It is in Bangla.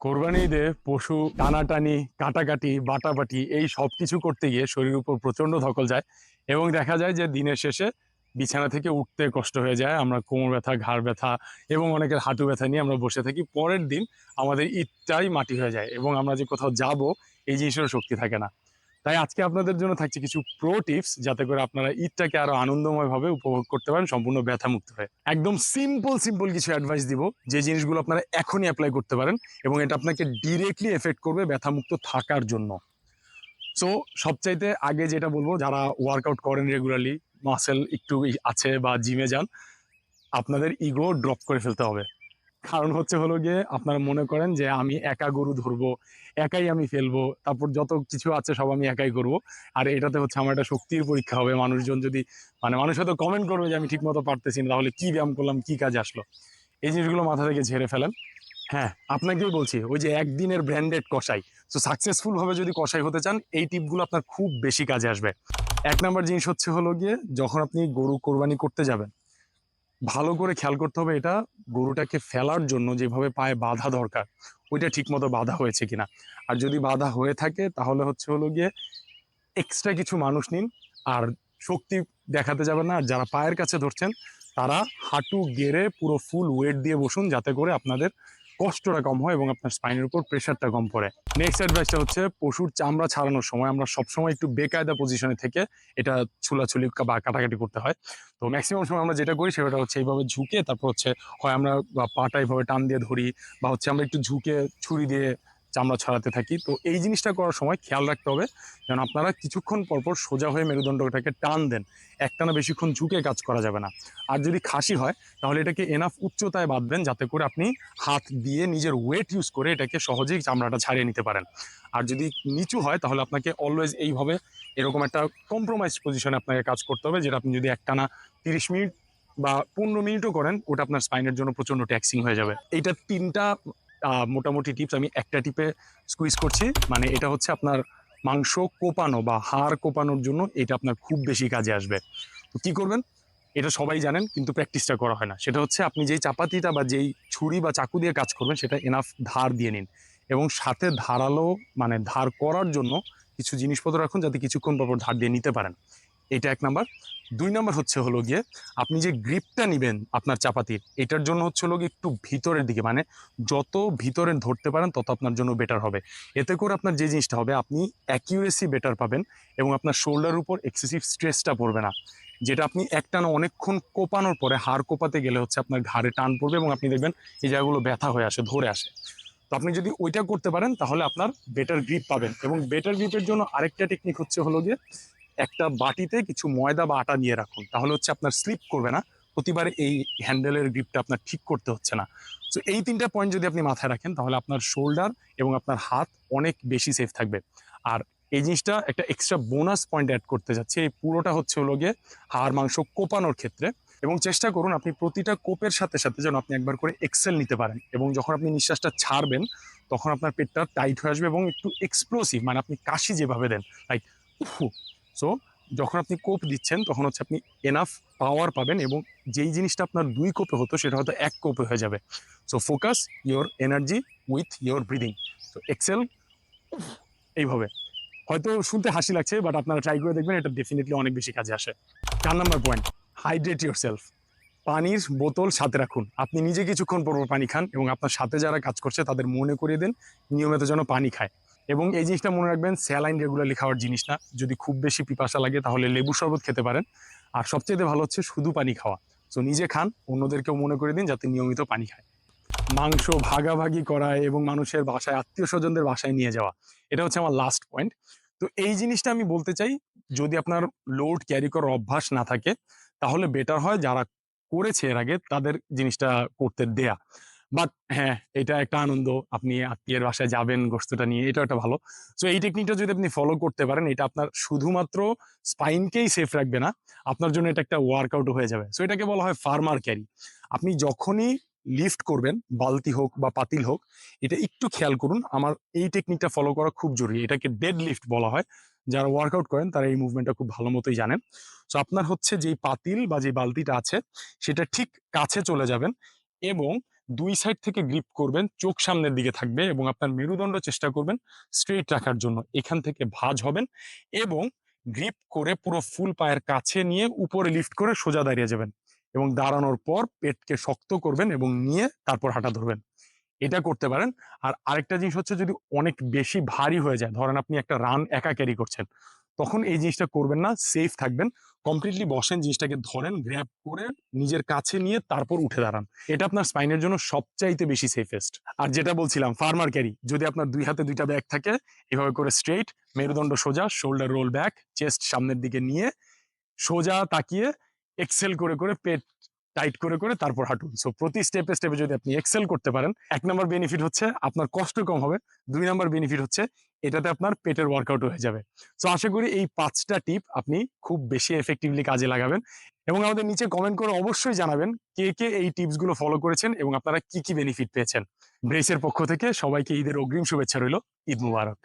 কোরবানি ঈদে পশু, টানাটানি, কাটাকাটি, বাটাবাটি এই সব কিছু করতে গিয়ে শরীরের উপর প্রচণ্ড ধকল যায় এবং দেখা যায় যে দিনের শেষে বিছানা থেকে উঠতে কষ্ট হয়ে যায়, আমরা কোমর ব্যথা, ঘাড় ব্যথা এবং অনেকের হাঁটু ব্যথা নিয়ে আমরা বসে থাকি। পরের দিন আমাদের ঈদটাই মাটি হয়ে যায় এবং আমরা যে কোথাও যাব এই জিনিসেরও শক্তি থাকে না। তাই আজকে আপনাদের জন্য থাকছে কিছু প্রো টিপস যাতে করে আপনারা ঈদটাকে আরও আনন্দময়ভাবে উপভোগ করতে পারেন, সম্পূর্ণ ব্যথামুক্ত হয়ে। একদম সিম্পল সিম্পল কিছু অ্যাডভাইস দিব, যে জিনিসগুলো আপনারা এখনই অ্যাপ্লাই করতে পারেন এবং এটা আপনাকে ডিরেক্টলি এফেক্ট করবে ব্যথামুক্ত থাকার জন্য। সো সবচাইতে আগে যেটা বলব, যারা ওয়ার্কআউট করেন রেগুলারলি মাসেল একটু আছে বা জিমে যান, আপনাদের ইগো ড্রপ করে ফেলতে হবে। কারণ হচ্ছে হলো গিয়ে আপনারা মনে করেন যে আমি একা গরু ধরবো, একাই আমি ফেলব, তারপর যত কিছু আছে সব আমি একাই করব। আর এটাতে হচ্ছে আমার একটা শক্তির পরীক্ষা হবে। মানুষজন যদি মানে মানুষ হয়তো কমেন্ট করবে যে আমি ঠিক মতো পারতেছি না, তাহলে কী ব্যায়াম করলাম, কী কাজে আসলো? এই জিনিসগুলো মাথা থেকে ঝেড়ে ফেলেন। হ্যাঁ আপনাকেই বলছি, ওই যে একদিনের ব্র্যান্ডেড কষাই তো সাকসেসফুলভাবে যদি কষাই হতে চান, এই টিপগুলো আপনার খুব বেশি কাজে আসবে। এক নম্বর জিনিস হচ্ছে হলো গিয়ে, যখন আপনি গরু কোরবানি করতে যাবেন ভালো করে খেয়াল করতে হবে এটা গরুটাকে ফেলার জন্য যেভাবে পায়ে বাধা দরকার। ওইটা ঠিকমতো বাধা হয়েছে কিনা। আর যদি বাধা হয়ে থাকে, তাহলে হচ্ছে হলো গিয়ে এক্সট্রা কিছু মানুষ নিন। আর শক্তি দেখাতে যাবেন না। যারা পায়ের কাছে ধরছেন, তারা হাঁটু গেড়ে পুরো ফুল ওয়েট দিয়ে বসুন, যাতে করে আপনাদের কষ্টটা কম হয় এবং আপনার স্পাইনের উপর প্রেশারটা কম পড়ে। নেক্সট অ্যাডভাইসটা হচ্ছে পশুর চামড়া ছাড়ানোর সময় আমরা সবসময় একটু বেকায়দা পজিশনে থেকে এটা ছুলাছুলি বা কাটাকাটি করতে হয়। তো ম্যাক্সিমাম সময় আমরা যেটা করি সেটা হচ্ছে এইভাবে ঝুঁকে তারপর হচ্ছে হয় আমরা পাটা এইভাবে টান দিয়ে ধরি বা হচ্ছে আমরা একটু ঝুঁকে ছুরি দিয়ে চামড়া ছড়াতে থাকি। তো এই জিনিসটা করার সময় খেয়াল রাখতে হবে যেন আপনারা কিছুক্ষণ পরপর সোজা হয়ে মেরুদণ্ডটাকে টান দেন। একটানা বেশিক্ষণ ঝুঁকে কাজ করা যাবে না। আর যদি খাসি হয়, তাহলে এটাকে এনাফ উচ্চতায় বাঁধবেন যাতে করে আপনি হাত দিয়ে নিজের ওয়েট ইউজ করে এটাকে সহজেই চামড়াটা ছাড়িয়ে নিতে পারেন। আর যদি নিচু হয়, তাহলে আপনাকে অলওয়েজ এইভাবে এরকম একটা কম্প্রোমাইজ পজিশনে আপনাকে কাজ করতে হবে, যেটা আপনি যদি একটানা তিরিশ মিনিট বা পনেরো মিনিটও করেন, ওটা আপনার স্পাইনের জন্য প্রচণ্ড ট্যাক্সিং হয়ে যাবে। এইটা তিনটা মোটামুটি টিপস আমি একটা টিপে স্কুইজ করছি। মানে এটা হচ্ছে আপনার মাংস কোপানো বা হাড় কোপানোর জন্য এটা আপনার খুব বেশি কাজে আসবে। তো কী করবেন? এটা সবাই জানেন, কিন্তু প্র্যাকটিসটা করা হয় না। সেটা হচ্ছে আপনি যেই চাপাতিটা বা যেই ছুরি বা চাকু দিয়ে কাজ করবেন, সেটা এনাফ ধার দিয়ে নিন। এবং সাথে ধারালো মানে ধার করার জন্য কিছু জিনিসপত্র রাখুন যাতে কিছুক্ষণ পর পর ধার দিয়ে নিতে পারেন। এটা এক নাম্বার। দুই নাম্বার হচ্ছে হলো গিয়ে আপনি যে গ্রিপটা নেবেন আপনার চাপাতির এটার জন্য হচ্ছে হলো গিয়ে একটু ভিতরের দিকে মানে যত ভিতরে ধরতে পারেন তত আপনার জন্য বেটার হবে। এতে করে আপনার যে জিনিসটা হবে, আপনি অ্যাকিউরেসি বেটার পাবেন এবং আপনার শোল্ডার উপর এক্সেসিভ স্ট্রেসটা পড়বে না। যেটা আপনি একটানা অনেকক্ষণ কোপানোর পরে হাড় কোপাতে গেলে হচ্ছে আপনার ঘাড়ে টান পড়বে এবং আপনি দেখবেন এই জায়গাগুলো ব্যথা হয়ে আসে, ধরে আসে। তো আপনি যদি ওইটা করতে পারেন তাহলে আপনার বেটার গ্রিপ পাবেন এবং বেটার গ্রিপের জন্য আরেকটা টেকনিক হচ্ছে হলো গিয়ে একটা বাটিতে কিছু ময়দা বা আটা নিয়ে রাখুন। তাহলে হচ্ছে আপনার স্লিপ করবে না, প্রতিবার এই হ্যান্ডেলের গ্রিপটা আপনার ঠিক করতে হচ্ছে না। তো এই তিনটা পয়েন্ট যদি আপনি মাথায় রাখেন, তাহলে আপনার শোল্ডার এবং আপনার হাত অনেক বেশি সেফ থাকবে। আর এই জিনিসটা একটা এক্সট্রা বোনাস পয়েন্ট অ্যাড করতে যাচ্ছে, এই পুরোটা হচ্ছে হলো গিয়ে হাড় মাংস কোপানোর ক্ষেত্রে। এবং চেষ্টা করুন আপনি প্রতিটা কোপের সাথে সাথে যেন আপনি একবার করে এক্সেল নিতে পারেন এবং যখন আপনি নিঃশ্বাসটা ছাড়বেন, তখন আপনার পেটটা টাইট হয়ে আসবে এবং একটু এক্সপ্লোসিভ মানে আপনি কাশি যেভাবে দেন লাইক সো যখন আপনি কোপ দিচ্ছেন, তখন হচ্ছে আপনি এনাফ পাওয়ার পাবেন এবং যেই জিনিসটা আপনার দুই কোপে হতো, সেটা হয়তো এক কোপে হয়ে যাবে। So focus your energy with your breathing তো এক্সেল এইভাবে। হয়তো শুনতে হাসি লাগছে বাট আপনারা ট্রাই করে দেখবেন, এটা ডেফিনেটলি অনেক বেশি কাজে আসে। চার number point hydrate yourself পানির বোতল সাথে রাখুন। আপনি নিজে কিছুক্ষণ পর পানি খান এবং আপনার সাথে যারা কাজ করছে, তাদের মনে করিয়ে দেন, নিয়মিত যেন পানি খায়। এবং এই জিনিসটা মনে রাখবেন, স্যালাইন রেগুলারলি খাওয়ার জিনিস না। যদি খুব বেশি পিপাসা লাগে, তাহলে লেবু শরবত খেতে পারেন। আর সবচেয়ে ভালো হচ্ছে শুধু পানি খাওয়া। তো নিজে খান, অন্যদেরকেও মনে করে দিন যাতে নিয়মিত পানি খায়। মাংস ভাগাভাগি করা এবং মানুষের বাসায় আত্মীয় স্বজনদের বাসায় নিয়ে যাওয়া, এটা হচ্ছে আমার লাস্ট পয়েন্ট তো এই জিনিসটা আমি বলতে চাই, যদি আপনার লোড ক্যারি করার অভ্যাস না থাকে, তাহলে বেটার হয় যারা করেছে এর আগে, তাদের জিনিসটা করতে দেয়া। বাট হ্যাঁ এটা একটা আনন্দ। আপনি আত্মীয়ের বাসায় যাবেন গোস্তটা নিয়ে এটা একটা ভালো। সো এই টেকনিকটা যদি আপনি ফলো করতে পারেন, এটা আপনার শুধুমাত্র স্পাইনকেই সেফ রাখবে না, আপনার জন্য এটা একটা ওয়ার্কআউট হয়ে যাবে। সো এটাকে বলা হয় ফার্মার ক্যারি আপনি যখনই লিফট করবেন, বালতি হোক বা পাতিল হোক, এটা একটু খেয়াল করুন, আমার এই টেকনিকটা ফলো করা খুব জরুরি। এটাকে ডেড লিফট বলা হয়। যারা ওয়ার্কআউট করেন, তারা এই মুভমেন্টটা খুব ভালো মতোই জানেন। সো আপনার হচ্ছে যেই পাতিল বা যে বালতিটা আছে, সেটা ঠিক কাছে চলে যাবেন এবং দুই সাইড থেকে গ্রিপ করবেন, চোখ সামনের দিকে থাকবে এবং আপনার মেরুদণ্ড চেষ্টা করবেন স্ট্রেট রাখার জন্য। এখান থেকে ভাজ হবেন এবং গ্রিপ করে পুরো ফুল পায়ের কাছে নিয়ে উপরে লিফট করে সোজা দাঁড়িয়ে যাবেন এবং দাঁড়ানোর পর পেটকে শক্ত করবেন এবং নিয়ে তারপর হাঁটা ধরবেন। এটা করতে পারেন। আর আরেকটা জিনিস হচ্ছে যদি অনেক বেশি ভারী হয়ে যায়, ধরেন আপনি একটা রান একা ক্যারি করছেন তখন এই জিনিসটা করবেন না সেফ থাকবেন। কমপ্লিটলি বসেন জিনিসটাকে, ধরেন গ্র্যাব করে নিজের কাছে নিয়ে তারপর উঠে দাঁড়ান। এটা আপনার স্পাইনের জন্য সবচাইতে বেশি সেফেস্ট আর যেটা বলছিলাম ফার্মার ক্যারি যদি আপনার দুই হাতে দুইটা ব্যাগ থাকে, এভাবে করে স্ট্রেট মেরুদণ্ড সোজা শোল্ডার রোল ব্যাক চেস্ট সামনের দিকে নিয়ে সোজা তাকিয়ে এক্সেল করে করে, পেট টাইট করে করে তারপর হাঁটুন। সো প্রতি স্টেপে স্টেপে যদি আপনি এক্সেল করতে পারেন, এক নম্বর বেনিফিট হচ্ছে আপনার কষ্ট কম হবে। দুই নম্বর বেনিফিট হচ্ছে এটাতে আপনার পেটের ওয়ার্কআউট হয়ে যাবে। তো আশা করি এই পাঁচটা টিপ আপনি খুব বেশি এফেক্টিভলি কাজে লাগাবেন। এবং আমাদের নিচে কমেন্ট করে অবশ্যই জানাবেন কে কে এই টিপসগুলো ফলো করেছেন এবং আপনারা কি কি বেনিফিট পেয়েছেন। ব্রেসের পক্ষ থেকে সবাইকে ঈদের অগ্রিম শুভেচ্ছা রইল। ঈদ মুবারক।